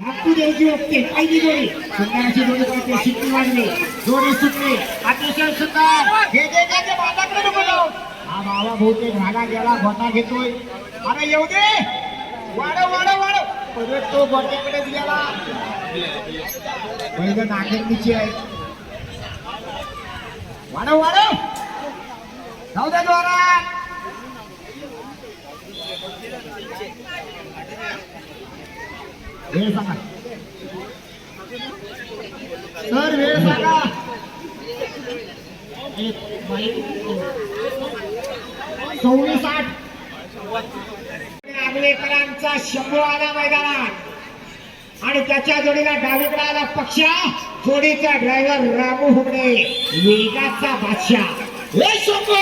हातू द्यायची ओके पहिली जोडी सुंदराची जोडी पाहिजे शिकली वाढली जोडी सुटली. अतिशय सुंदर हे जे काय ते बाजाकडे नको हा बाबा बहुतेक झाला गेला गोटा घेतोय. अरे येऊ दे. वाढव वाढव वाढव. परत तो गोट्याकडे गेला. पहिलं नागरिकीची आहे वाढव वाढव. जाऊ दे जोरात. वेळ सांगा. सर वेळ सांगा. सव्वीस आठ. आगलेकरांचा शंभू आला मैदानात. आणि त्याच्या जोडीला डावीकडे आला पक्षा. जोडीचा ड्रायव्हर रामू हुगडे. वेगाचा बादशाह. हे शंभू!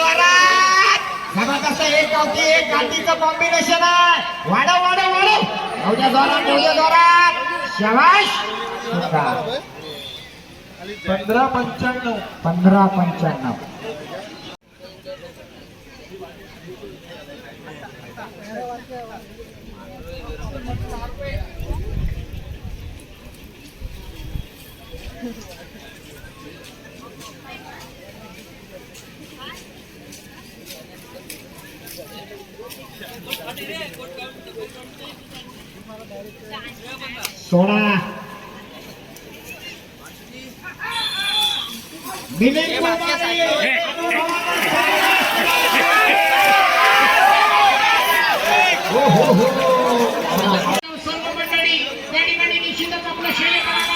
वाडा, बघा कसं एक गावठी एक गाठीचं कॉम्बिनेशन आहे. वाढव वाढव वाढव. जाऊ द्या जोरात. जाऊ जोरात पंधरा पंच्याण्णव. पंधरा पंच्याण्णव.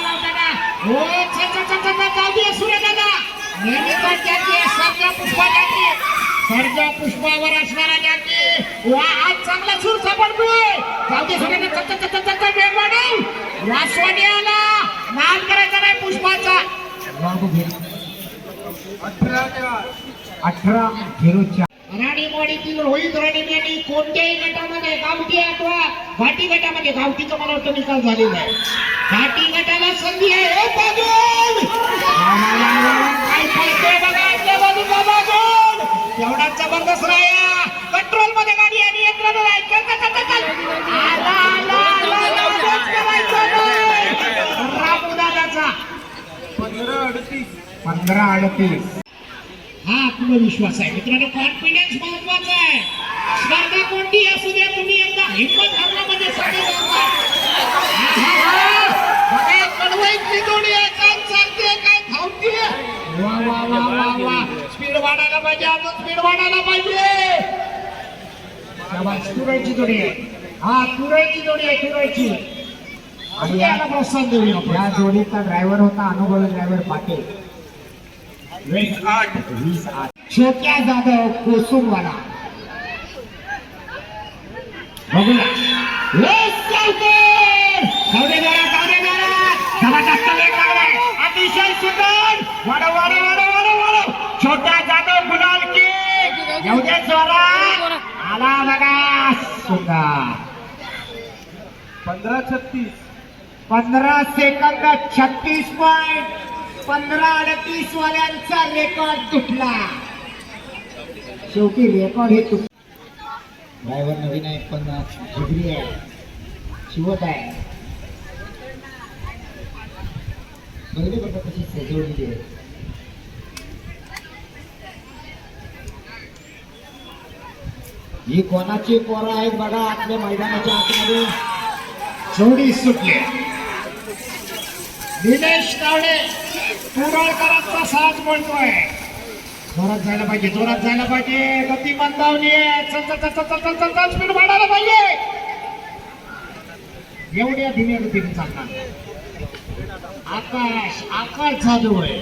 लावताना. हो. सर्जा पुष्पा जाती सर्जा पुष्पावर असणारा जाती. वा आज चांगला सूर सापडतोय. जाऊ दे सूर्यदा चक चक चक चक वेग वाढव. नाद करायचा नाही पुष्पाचा. अठरा झिरो चार. राणीवाडीतील रोहित राणे यांनी कोणत्याही गटामध्ये गावठी अथवा घाटी गटामध्ये गावठीचा मला वाटतं निकाल झालेला आहे. घाटी गटाला संधी आहे. हे काय बघा बाजूला बाजून! एवढा जबरदस्त राया! कंट्रोलमध्ये गाडी चल, चल, चल, चल. आला, आला, आला, नाही. रामदादाचा पंधरा अडतीस. पंधरा अडतीस. हा आत्मविश्वास आहे. मित्रांनो कॉन्फिडन्स महत्त्वाचा आहे. स्पर्धा कोणती असू द्या तुम्ही एकदा हिंमत. बघा, कडवईतली जोडी आहे. काय चालते काय धावते वा वा वा वा वा. स्पीड वाढायला पाहिजे अजून स्पीड वाढायला पाहिजे. शाबास, तुरळची जोडी आहे. हा तुरळची जोडी आहे तुरळची आणि याला प्रोत्साहन देऊया. आपण. या जोडीचा ड्रायव्हर होता अनुभवी ड्रायव्हर पाटील. वीस आठ. वीस आठ. छोट्या जाधव कोसुमवाला. बघूया. अतिशय सुंदर. वाढव वाढव वाढव वाढव छोट्या जाधव गुलाल की. दे जोरात आला बघा सुंदर पंधरा छत्तीस. पंधरा सेकंद छत्तीस पॉइंट पंधरा अडतीस वाल्यांचा रेकॉर्ड तुटला. शेवटी रेकॉर्ड हे तुट ड्रायव्हर नवीन आहे पण डिग्री आहे. शिवत आहे. बघितली बघा कशी सजवलेली आहे ही कोणाची पोरं आहेत बघा आपल्या मैदानाच्या आतमध्ये. जोडी सुटले. निलेश तावडे तुरळकरांचा साथ बोलतोय जोरात जायला पाहिजे जोरात जायला पाहिजे. गती मंदावली आहे. चल चल चल चल चल चल चल स्पीड वाढायला पाहिजे. एवढ्या धीम्या गतीने चालणार. आकाश आकाश जाधव आहे.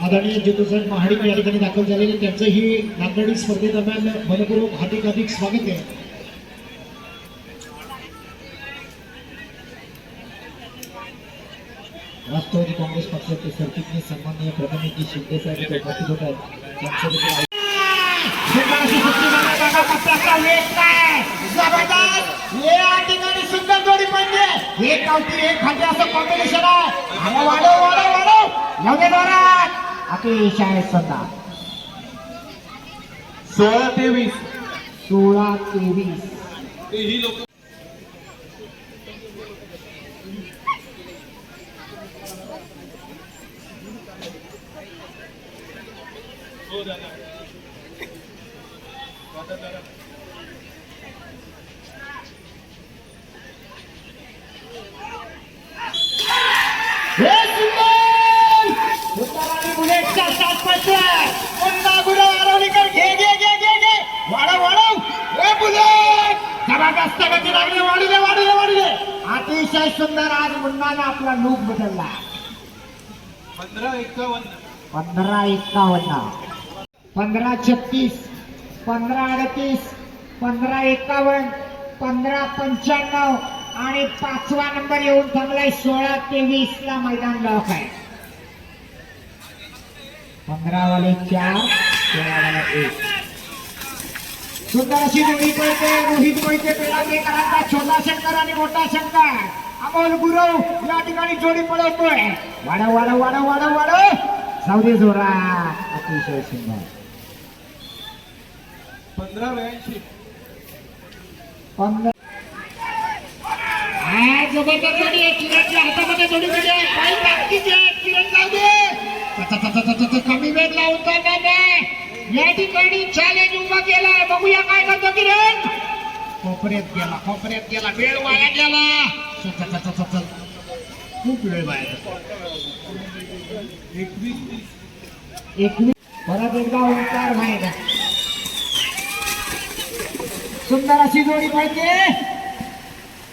आदरणीय जितूसाहेब महाडिक या ठिकाणी दाखल झालेले त्यांचंही नागरिक स्पर्धेदरम्यान मनपूर्वक हार्दिक अधिक स्वागत आहे. राष्ट्रवादी काँग्रेस पक्षाचे सरचिटणीस सन्माननीय प्रधानमंत्री शिंदे साहेब उपस्थित होत आहेत. त्यांचं वेग काय जबरदस्त. हे या ठिकाणी सुंदर जोडी म्हणजे एक गावठी एक खाली असं कॉम्बिनेशन आहे. वाढव वाढव वाढव. येऊ दे जोरात. अतिशय सुंदर. सोळा तेवीस. सोळा तेवीस. ही लोक हे सुंदर सुंदर आणि बुलेटचा साथ पडतोय पुन्हा गुरु आरवलीकर घे घे घे घे घे वाढव वाढव हे बुलेट जबरदस्त गती लागली वाढू दे वाढू दे वाढू दे अतिशय सुंदर आज मुन्नाने आपला लूक बदलला. पंधरा एकावन्न. पंधरा एकावन्न. पंधरा छत्तीस पंधरा अडतीस पंधरा एकावन्न पंधरा पंच्याण्णव आणि पाचवा नंबर येऊन थांबलाय सोळा तेवीस ला मैदान लॉक आहे. पंधरा वाले चार सोळा वाला एक. सुंदर अशी जोडी पळते रोहित पेडाकेकरांचा छोटा शंकर आणि मोठा शंकर. अमोल गुरव या ठिकाणी जोडी पळवतोय. वाढव वाढव वाढव वाढव जाऊ दे जोरा. अतिशय सुंदर. पंधरा ब्याऐंशी पंधरा. हा, जबरदस्त जोडी आहे किरणच्या हातामध्ये जोडी दिली आहे. काही ताकदीची आहे किरण जाऊ दे त- त- त- त- त- कमी वेग नाही या ठिकाणी चॅलेंज उभा केलाय बघूया काय करतो किरण. कोपऱ्यात गेला कोपऱ्यात गेला. वेळ वाया गेला. चल, चल, चल, चल, चल. खूप वेळ बाहेर एकवीस एकवीस परत एकदा ओंकार माहिती सुंदर अशी जोडी पाहिजे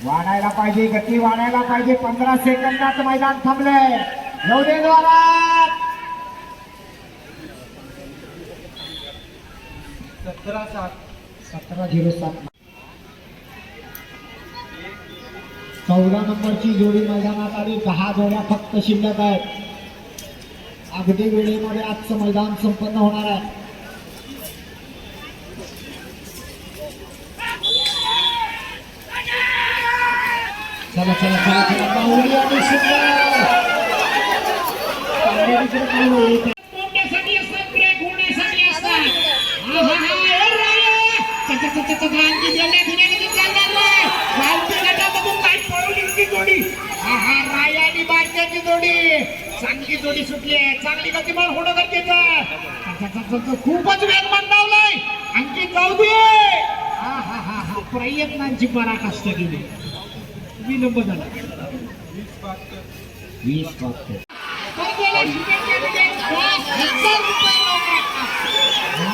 वाढायला पाहिजे गती वाढायला पाहिजे पंधरा सेकंदात मैदान थांबलंय येऊ द्वारा सतरा सात सतरा झिरो सात चौदा नंबरची जोडी मैदानात आली. दहा जोड्या फक्त शिल्लक आहेत. अगदी वेळेमध्ये आजचं मैदान संपन्न होणार आहे. चला चला चला चला. बाहुली आणि सुंदर पांढऱ्याकडे असतात ब्रेक होण्यासाठी असतात जोडी. चांगली जोडी सुटली आहे. चांगली गतिमान होणं गरजेचं खूपच वेग मंदावलाय. आणखी जाऊ दे हा हा हा हा. प्रयत्नांची पराकाष्ठा केली विलंब झाला. वीस बहात्तर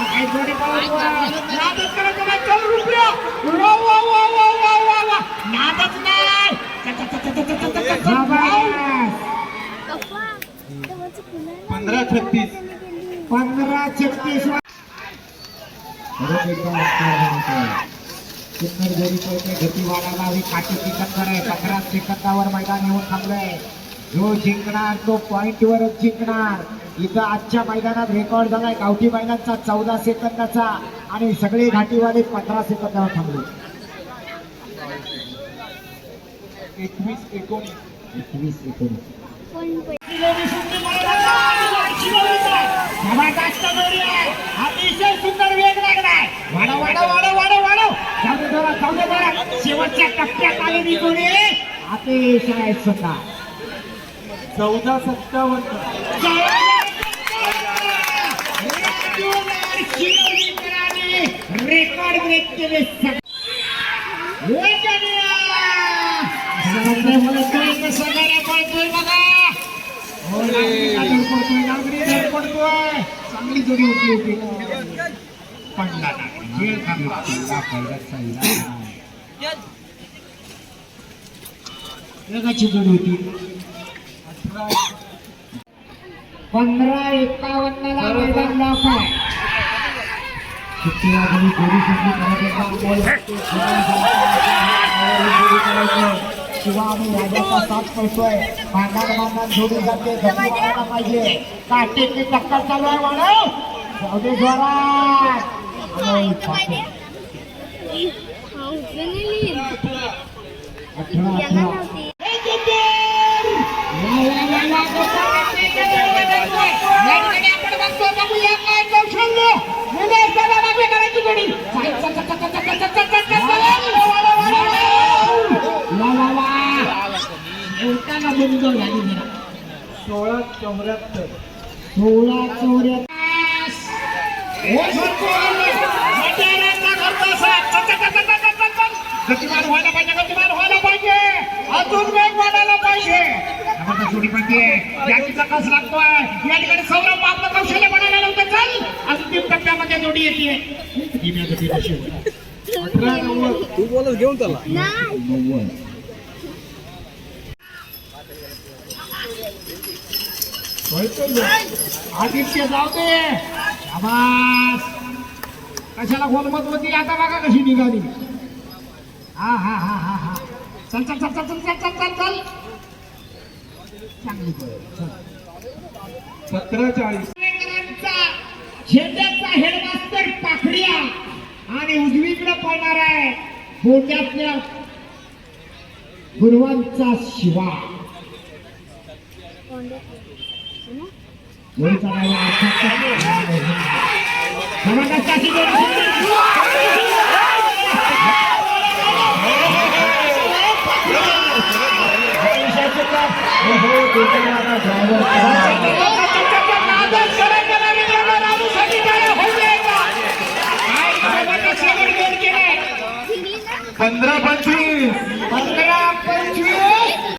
काय जोडी नादच करायचं नाही, चल रुपया. वा, वा, वा, वा, वा, वा. नादच नाही. पंधरा छत्तीस. पंधरा छत्तीस. सिकंदर आहे पंधरा सेकंदावर मैदान येऊन थांबलंय जो जिंकणार तो पॉइंट वरच जिंकणार इथं आजच्या मैदानात रेकॉर्ड झालाय गावठी मैदानचा चौदा सेकंदाचा आणि सगळे घाटीवाले पंधरा सेकंदावर थांबले एकवीस एकोणीस. एकवीस एकोणीस. जबरदस्त जोडी आहे. अतिशय सुंदर वेग लागलाय वाढव वाढव वाढव वाढव वाढव. जाऊ दे जोरात, जाऊ दे जोरात. शेवटच्या टप्प्यात आलेली जोडी. अतिशय सुंदर. चौदा सत्तावन्न. रेकॉर्ड ब्रेक केले. चांगली जोडी उठली होती पडला वेळ जोडी होती पंधरा एकावन्नला मैदान जोडी सुट्टी करायचं शिवानी राजा का साथ पडतोय मांडा मांडा जोडी जाते धक्का पाहिजे काटेची टक्कर चालू आहे वाडा जाऊ दे जोरात कौशल्य मुलाच्या बाबाकडे करायची जोडी चल, चल, चल, सोळा चौऱ्याहत्तर चल. चौऱ्याहत्तर व्हायला पाहिजे गतिमान व्हायला पाहिजे अजून वेग वाढायला पाहिजे जबरदस्त जोडी पडते जातीचा कस लागतोय या ठिकाणी सौरभ आपलं कौशल्य बनायला नव्हतं चल अंतिम टप्प्यामध्ये जोडी येते अठरा नव्वद तू बोलत घेऊन त्याला नव्वद. आदित्य जाऊ दे शाबास. कशाला गोलमत होती आता बघा कशी निघाली. हा हा हा हा हा. चल चल चल चल चल चल चल चल चल. चांगली. सतरा चाळीस झेंड्याचा हेडमास्टर पाखड्या. आणि उजवीकडे पळणार आहे गोट्यातल्या गुरुवांचा शिवा. 森田が今、球が久しぶり我们国家的传统。